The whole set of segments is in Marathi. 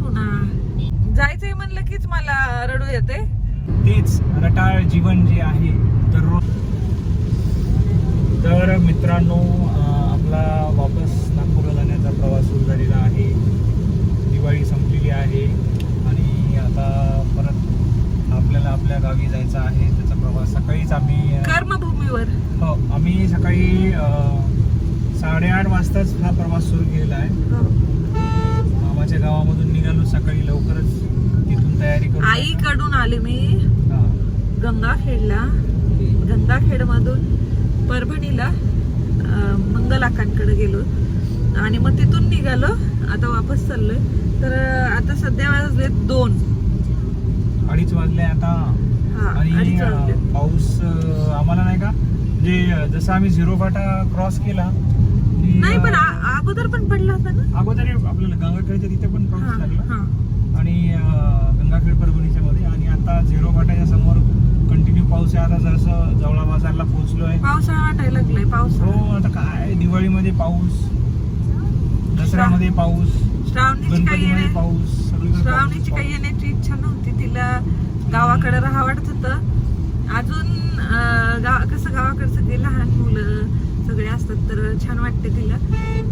पुन्हा. जायचंय म्हणलं कीच मला रडू येते. तेच रटाळ जीवन जे आहे दररोज तर मित्रांनो आपला वापस नागपूरला जाण्याचा प्रवास सुरू झालेला आहे. दिवाळी संपलेली आहे आणि आता परत आपल्याला आपल्या गावी जायचं आहे. त्याचा प्रवास सकाळीच आम्ही कर्मभूमीवर. हो आम्ही सकाळी साडेआठ वाजताच हा प्रवास सुरू केलेला आहे. मामाच्या गावामधून निघालो सकाळी लवकरच तिथून तयारी करू आईकडून आले मी. गंगाखेडला. गंगाखेड मधून परभणीला मंगलाकांकडे गेलो. आणि मग तिथून निघालो. आता वापस चाललोय. तर आता सध्या वाजले दोन. अडीच वाजले आता. हा आणि पाऊस आम्हाला नाही का म्हणजे जसं आम्ही झिरो फाटा क्रॉस केला नाही पण आ- अगोदर पण पडला होता ना? अगोदर आपल्याला गंगाखेडच्या तिथे पण हा पाऊस लागला. हा. आणि अं, गंगाखेड परभणीच्या मध्ये आणि आता झिरो फाट्याच्या समोर कंटिन्यू पाऊस आहे. आता जसं जवळा बाजारला पोहोचलोय. पावसाळा वाटायला लागलाय पाऊस हो आता काय? दिवाळीमध्ये पाऊस दसऱ्यामध्ये पाऊस श्रावणीची काही गणपतीमध्ये येण्या- पाऊस सगळीकडे श्रावणीची पाऊस, काही येण्याची इच्छा नव्हती. तिला गावाकडे राहा वाटत होतं. अजून अं, गाव कसं गावाकडचं ते लहान मुलं सगळे असतात तर छान वाटते तिला.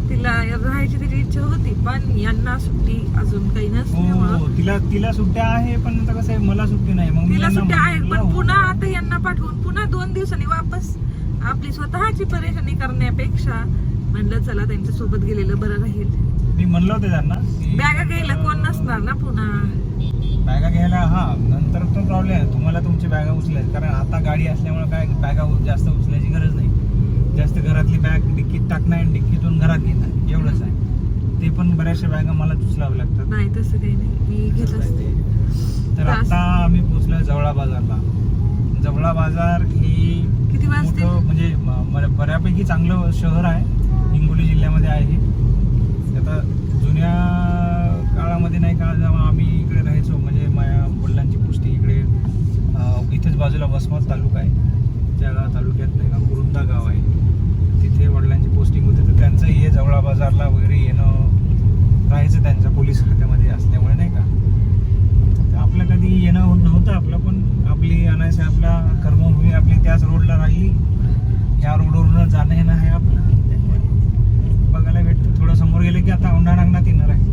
तिला राहायची तिची इच्छा होती पण यांना सुट्टी अजून काही हो नसल्यामुळं हो तिला तिला सुट्ट्या आहे पण आता कसं आहे मला सुट्टी नाही मग तिला यांना सुट्टी आहे पण हो. पुन्हा आता यांना पाठवून पुन्हा दोन दिवसांनी वापस आपली स्वतःची परेशानी करण्यापेक्षा म्हणलं चला त्यांच्यासोबत गेलेलं बरं राहील. मी म्हणलं होतं त्यांना बॅगा घ्यायला कोण नसणार ना पुन्हा. बॅगा घ्यायला हा नंतर तो प्रॉब्लेम आहे. तुम्हाला तुमची बॅगा उचलायची कारण आता गाडी असल्यामुळे काय बॅगा जास्त उचलायची गरज नाही. जास्त घरातली बॅग डिक्कीत टाकणार आणि डिक्कीतून घरात घेणार एवढंच आहे. ते पण बऱ्याचशा बॅगा मला उचलावं लागतात. नाही तसं काही नाही. मी घेत असते. तर आता आम्ही पोहोचलोय जवळा बाजारला. जवळा बाजार ही किती वाजते? मोठं म्हणजे बऱ्यापैकी चांगलं शहर आहे. हिंगोली जिल्ह्यामध्ये आहे आता जुन्या काळामध्ये नाही का जेव्हा आम्ही इकडे राहायचो म्हणजे माझ्या वडिलांची पुष्टी इकडे इथेच बाजूला वसमत तालुका आहे. त्या गाव तालुक्यात नाही का कुरुंदा गाव आहे तिथे वडिलांची पोस्टिंग होती तर त्यांचं हे जवळा बाजारला वगैरे येणं राहायचं त्यांचं पोलीस खात्यामध्ये असल्यामुळे नाही का तर आपलं कधी येणं होत नव्हतं आपलं पण आपली अनायसे आपला कर्मभूमी आपली त्याच रोडला राहिली ह्या रोडवरून जाणं येणं आहे आपलं त्यामुळे बघायला भेटतं थोडं समोर गेलं की आता औंढा नागनाथ येणार आहे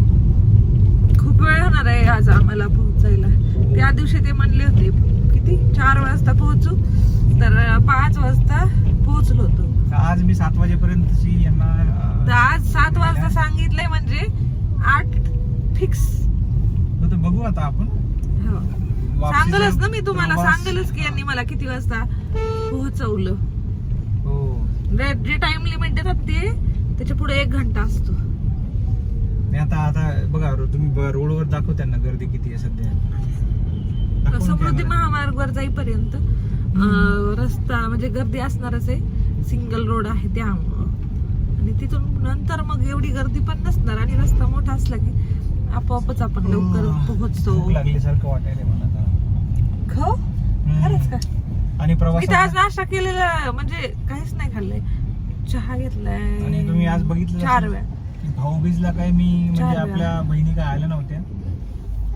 खूप वेळ होणार आहे आज आम्हाला पोहोचायला. त्या दिवशी ते म्हणले होते किती? चार वाजता पोहोचू. तर पाच वाजता पोहोचलो होतो. आज मी सात यांना तर आज सात वाजता सांगितलंय म्हणजे आठ फिक्स. बघू आता आपण. वापसीचा सांगलच ना मी तुम्हाला सांगलच की यांनी मला किती वाजता पोहोचवलं. हो. जे टाइम लिमिट देतात ते त्याच्या पुढे एक घंटा असतो. नाही आता आता बघा तुम्ही ब- रोडवर दाखव त्यांना गर्दी किती आहे सध्या. दाखव ना समृद्धी camera. महामार्गवर जाईपर्यंत अं, रस्ता म्हणजे गर्दी असणारच आहे. सिंगल रोड आहे त्यामुळं. आणि तिथून नंतर मग एवढी गर्दी पण नसणार आणि रस्ता मोठा असला की आपोआपच आपण लवकर. पोहोचतो. भूक लागल्यासारखं वाटायला मला आता. खाऊ? हम्म. खरंच का? आणि तर आज प्रवास नाश्ता केलेला म्हणजे काहीच नाही खाल्लंय. चहा घेतलाय. आणि तुम्ही आज बघितलं चार असेल. वेळा. भाऊबीजला काही मी म्हणजे चार वेळा. आपल्या बहिणी काय आल्या नव्हत्या.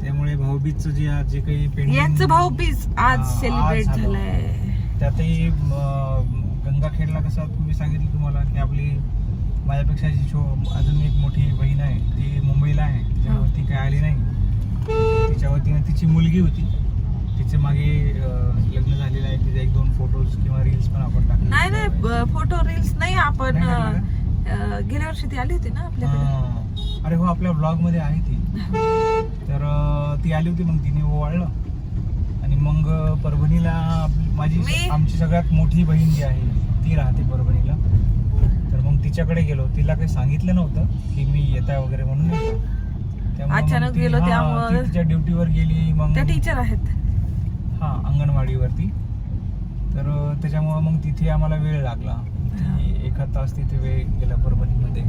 त्यामुळे भाऊबीजचं जे आज जे काही pending- यांचं भाऊ बीज आज हा, आज सेलिब्रेट झालं. झालंय. त्यातही गंगाखेडला कसं तुम्ही सांगितलं तुम्हाला की आपली माझ्यापेक्षा जी शो अजून एक मोठी बहीण आहे ती मुंबईला आहे. त्यामुळे ती काय आली नाही. तिच्या वतीनं तिची मुलगी होती. तिचे मागे अं, लग्न झालेलं आहे. तिचे एक दोन फोटोज किंवा रील्स पण आपण टाकले नाही नाही फोटो रील्स नाही आपण नाही टाकले अं, गेल्या वर्षी ती आली होती ना आपल्याकडे? हा. अरे हो आपल्या ब्लॉगमध्ये आहे ती. तर अं, ती आली होती मग तिने ओवाळलं. आणि मग अं, परभणीला आपली- माझी आमची सगळ्यात मोठी बहीण जी आहे ती राहते परभणीला. तर मग तिच्याकडे गेलो. तिला काही सांगितलं नव्हतं की मी येत आहे वगैरे म्हणून नाही का. त्यामुळे मग अचानक ती- गेलो हा, त्यामुळं- ती तिच्या ड्युटीवर गेली मग त्या टीचर आहेत. हा अंगणवाडीवरती. तर अं, त्याच्यामुळं मग तिथे आम्हाला वेळ लागला. ती एका तास तिथे वेळ गेला परभणीमध्ये.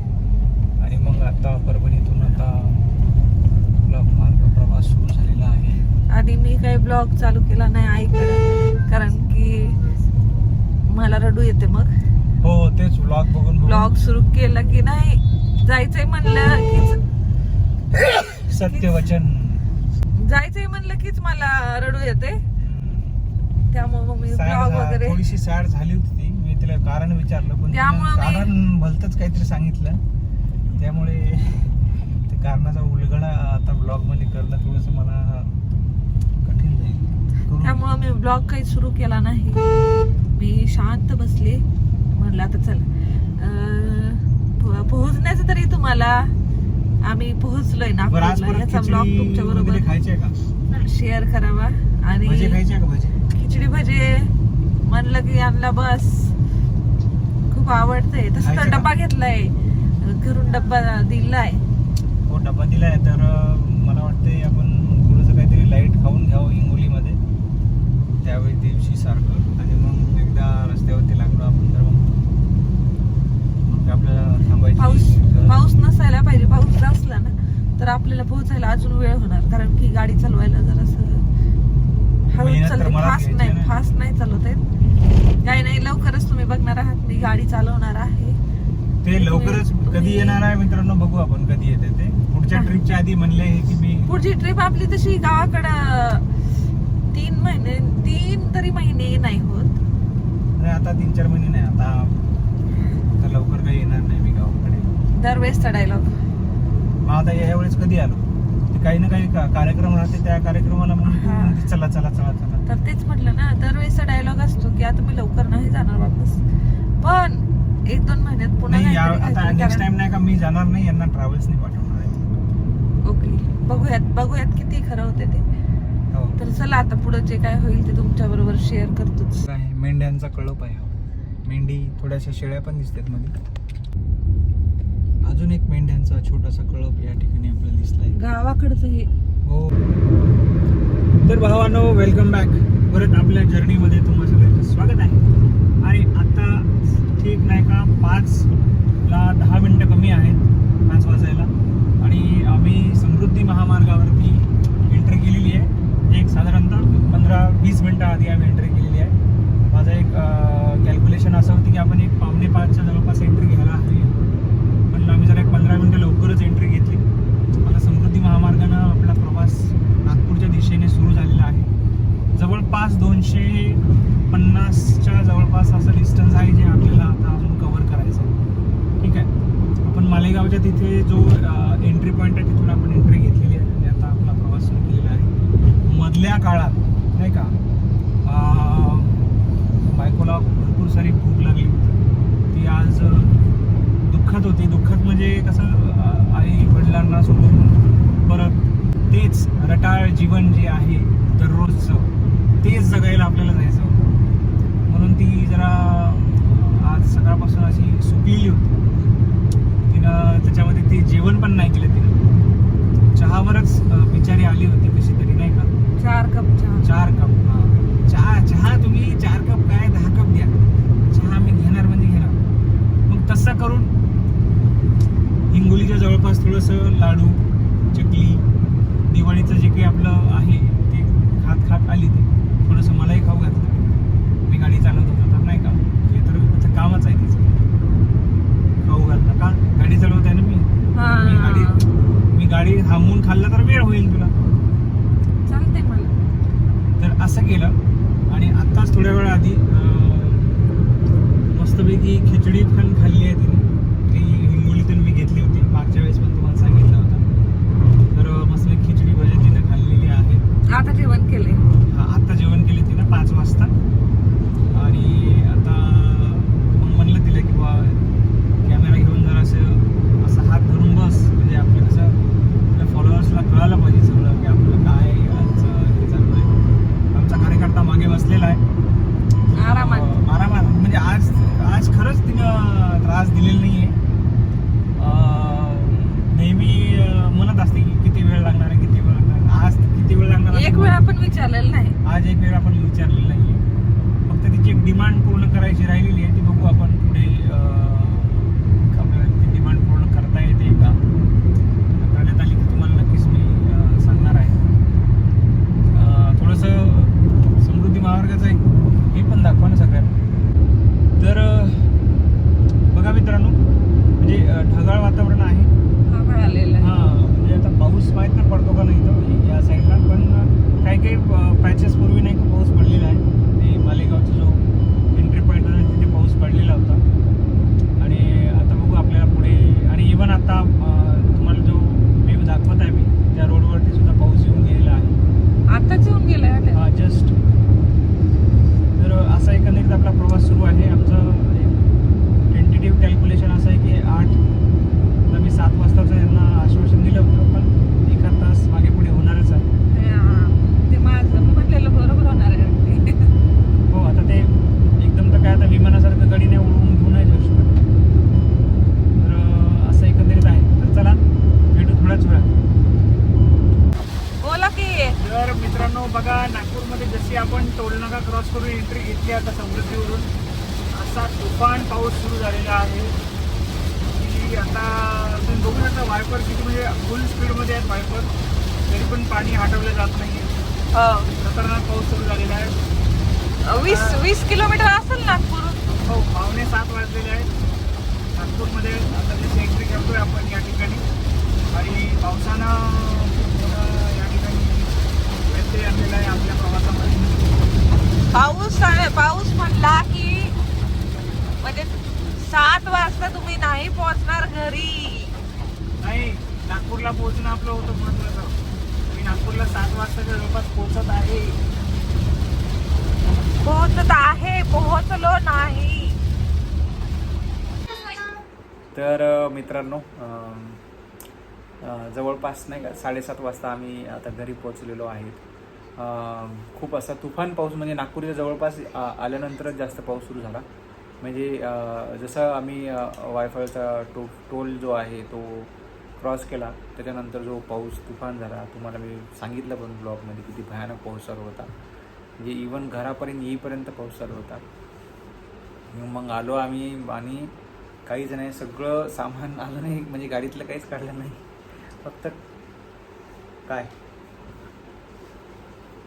आणि मग आता परभणीतून आता आपला मार्ग प्रवास सुरू झालेला आहे. आणि मी काही ब्लॉग चालू केला नाही आईकडे कारण की मला रडू येते मग. हो तेच ब्लॉग बघून ब्लॉग सुरू केला की नाही जायचंय म्हणलं की सत्य वचन जायचंय म्हणलं कीच मला रडू येते. त्यामुळे मग मी ब्लॉग वगैरे थोडीशी सॅड झाली होती ती. मी तिला कारण विचारलं त्यामुळं कारण भलतच काहीतरी सांगितलं. त्यामुळे ते कारणाचा उलगडा आता ब्लॉगमध्ये करणं थोडस मला कठीण जाईल. करू- त्यामुळं मी ब्लॉग काही सुरू केला नाही. मी शांत बसले. म्हणलं आता चल. अं, पो- पोहोचण्याचं तरी तुम्हाला आम्ही पोहोचलोय ना बरं आज परत याचा ब्लॉग खिचडी तुमच्या वगैरे बरोबर खायची आहे का? शेअर करावा. आणि भजे खायची आहे का भजे? खिचडी भजे. म्हणलं की आणला बस. खूप आवडतंय. तसं तर? डब्बा घेतलाय. घरून डब्बा दिलाय. हो डबा दिलाय. तर मला वाटतंय आपण थोडंसं काहीतरी लाइट खाऊन घ्यावं हिंगोलीमध्ये. त्यावेळी दिवशी सारखं. आणि मग एकदा रस्त्यावरती लागलो आपण तर मग आपल्याला थांबायची पाऊस पाऊस नसायला पाहिजे. पाऊस जर असला ना तर आपल्याला पोहोचायला अजून वेळ होणार. कारण की गाडी चालवायला जरासं चालते फास्ट नाही. फास्ट नाही चालवत आहेत काही नाही लवकरच तुम्ही बघणार आहात मी गाडी चालवणार आहे. ते लवकरच कधी येणार आहे मित्रांनो बघू आपण कधी येते ते. पुढच्या. ट्रिपच्या आधी म्हणले की मी पुढची ट्रिप आपली तशी गावाकडं तीन महिने तीन तरी महिने नाही होत. आता तीन चार महिने नाही आता लवकर काही येणार नाही मी गावाकडे. दरवेळेसचा डायलॉग मग आता यावेळेस कधी आलो? काही ना काही का- कार्यक्रम राहते त्या कार्यक्रमाला मग तू हा. म्हणते, चला चला चला चला. तर तेच म्हटलं ना दरवेळेसचा डायलॉग असतो की आता मी लवकर नाही जाणार वापस. पण एक दोन महिन्यात पुन्हा नाही या- काहीतरी- आता नेक्स्ट टाइम नाही का मी जाणार नाही यांना ट्रॅव्हल्सनी पाठवणार आहे. ओके. बघूयात बघूयात किती खरं होते ते. हो. तर चला आता पुढे जे काय होईल ते तुमच्या बरोबर शेअर करतोच. काय मेंढ्यांचा कळप आहे हा. मेंढी थोड्याशा शेळ्या पण दिसतात मध्ये अजून एक मेंढ्यांचा छोटासा कळप या ठिकाणी आपल्याला दिसलाय. गावाकडचं हे. हो. तर भावानो वेलकम बॅक परत आपल्या जर्नीमध्ये तुम्हा सगळ्यांचं स्वागत आहे. आणि आता ठीक नाही का पाचला दहा मिनटं कमी आहेत पाच वाजायला आणि आम्ही समृद्धी महामार्गावरती एंट्री केलेली आहे एक साधारणतः पंधरा वीस मिनटं आधी आम्ही एंट्री केलेली आहे माझं एक कॅल्क्युलेशन असं होतं की आपण एक पावणे पाचच्या जवळपास एंट्री घ्यायला हवी पण आम्ही जरा एक पंधरा मिनटं लवकरच एंट्री घेतली आता समृद्धी महामार्गानं आपला प्रवास नागपूरच्या दिशेने सुरू झालेला आहे जवळपास दोनशे पन्नासच्या जवळपास असं डिस्टन्स आहे जे आपल्याला आता अजून कव्हर करायचं आहे. ठीक आहे? आपण मालेगावच्या तिथे जो एंट्री पॉईंट आहे तिथून आपण एंट्री घेतलेली आहे. आणि आता आपला प्रवास सुरू केलेला आहे. मधल्या काळात नाही का? बायकोला भरपूर सारी भूक लागली होती. ती आज अं, दुःखद होती. दुःखद म्हणजे कसं आई वडिलांना सोडून परत तेच रटाळ जीवन जे आहे दररोजचं तेच जगायला आपल्याला जायचं होतं. म्हणून ती जरा आज सकाळपासून अशी सुकलेली होती. तिनं त्याच्यामध्ये ते जेवण पण नाही केलं तिनं. चहावरच बिचारी आली होती कशी तरी नाही का? चार कप चहा. चार कप. चहा चहा तुम्ही चार कप काय? दहा कप द्या चहा मी घेणार म्हणजे घेणार मग तसं करून हिंगोलीच्या जवळपास थोडंसं लाडू चकली दिवाळीचं जे काही आपलं आहे ते खात खात आली ती थोडंसं मलाही खाऊ घातलं मी गाडी चालवत होतो तर नाही का ते तर त्याचं कामच आहे तिचं खाऊ घातलं का गाडी चालवत आहे ना मी मी हा गाडी मी गाडी थांबवून खाल्लं होईल तुला? चालते मला. तर असं केलं आणि आत्ताच थोड्या वेळ आधी मस्तपैकी खिचडी पण खाल्ली आहे तिने. ती हिंगोलीतून मी घेतली होती. मागच्या वेळेस पण तुम्हाला सांगितलं होतं. तर मस्तपैकी खिचडी भजी तिने खाल्लेली आहे. आता जेवण केले हा, आत्ता जेवण केले तिनं पाच वाजता. आणि आता म्हणलं तिला की बा बघा नागपूरमध्ये जशी आपण टोलनाका क्रॉस करून एंट्री घेतली आता समृद्धीवरून असा तुफान पाऊस सुरू झालेला आहे. की आता तुम्ही बघू शकता वायपर किती म्हणजे फुल स्पीडमध्ये आहेत वायपर तरी पण पाणी हटवलं जात नाही खतरनाक पाऊस सुरू झालेला आहे. वीस वीस किलोमीटर असेल नागपूर हो पावणे सात वाजलेले आहेत. नागपूरमध्ये आता जशी एंट्री करतोय आपण या ठिकाणी. आणि पावसानं आणलेला आहे आपल्या प्रवासामध्ये. पाऊस आहे- पाऊस म्हणला की म्हणजे सात वाजता तुम्ही नाही पोहोचणार घरी. नाही नागपूरला पोहोचणं आपलं होतं महत्वाचं मी नागपूरला सात वाजताच्या जवळपास पोहोचत आहे. पोहोचत आहे पोहोचलो नाही. तर मित्रांनो जवळपास नाही का साडेसात वाजता आम्ही आता घरी पोहोचलेलो आहे. खूप असा तुफान पाऊस म्हणजे नागपूरच्या जवळपास आल्यानंतरच जास्त पाऊस सुरू झाला. म्हणजे जसा जसं आम्ही वायफायचा टो टोल जो आहे तो क्रॉस केला. त्याच्यानंतर जो पाऊस तुफान झाला तुम्हाला मी सांगितलं पण ब्लॉगमध्ये किती भयानक पाऊस चालू होता. म्हणजे इवन घरापर्यंत येईपर्यंत पाऊस चालू होता. मग आलो आम्ही आणि काहीच नाही सगळं सामान आलं नाही म्हणजे गाडीतलं काहीच काढलं नाही. फक्त काय?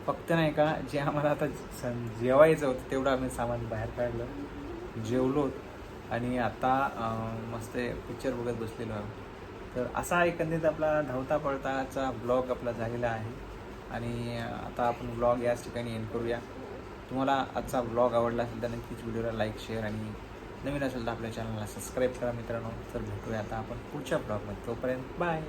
फक्त नाही का जे आम्हाला आता सं- जेवायचं होतं तेवढं आम्ही सामान बाहेर काढलं. जेवलो आणि आता मस्त पिक्चर बघत बसलेलो आहोत. तर असा एकंदरीत आपला धावता पळताचा ब्लॉग आपला झालेला आहे. आणि आता आपण ब्लॉग याच ठिकाणी एंड करूया. तुम्हाला आजचा ब्लॉग आवडला असेल तर नक्कीच व्हिडिओला लाईक शेअर आणि नवीन असेल तर आपल्या चॅनलला सबस्क्राईब करा मित्रांनो. तर भेटूया आता आपण पुढच्या ब्लॉगमध्ये तोपर्यंत बाय